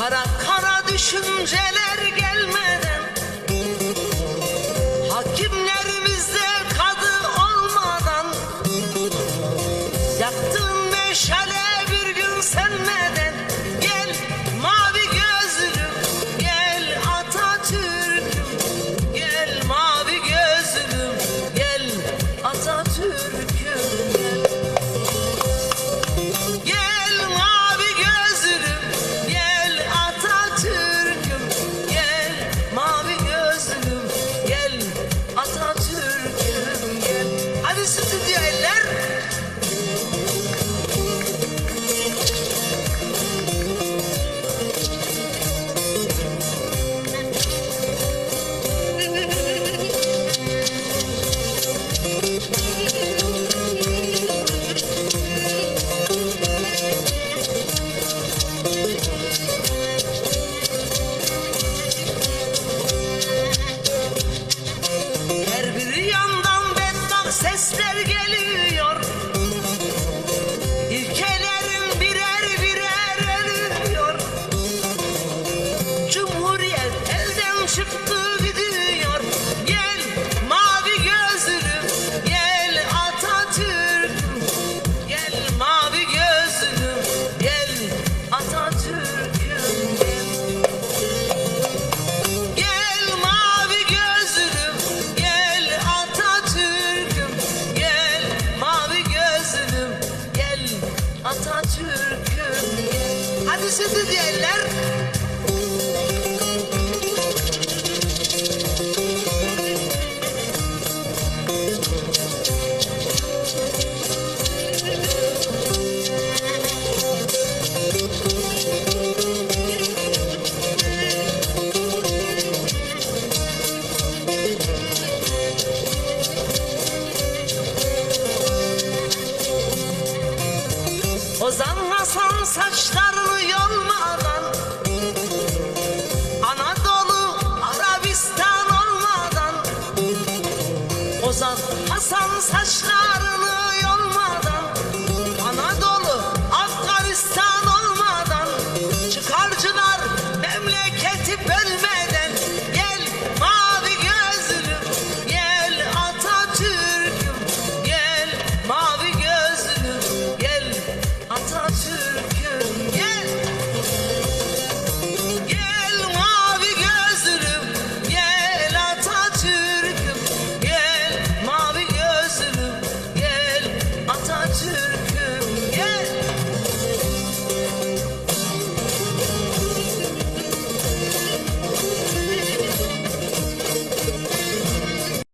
Kara kara düşünceler gelmeden Hakimlerimizde kadı olmadan Yaktığın meşale bir gün sönmeden Gel mavi gözlüm gel Atatürk'üm Gel mavi gözlüm gel Atatürk'üm. Atatürk'üm. Hadi sizi diyenler Ozan Hasan saçlarını yolmadan Anadolu Afganistan olmadan Çıkarcılar memleketi bölme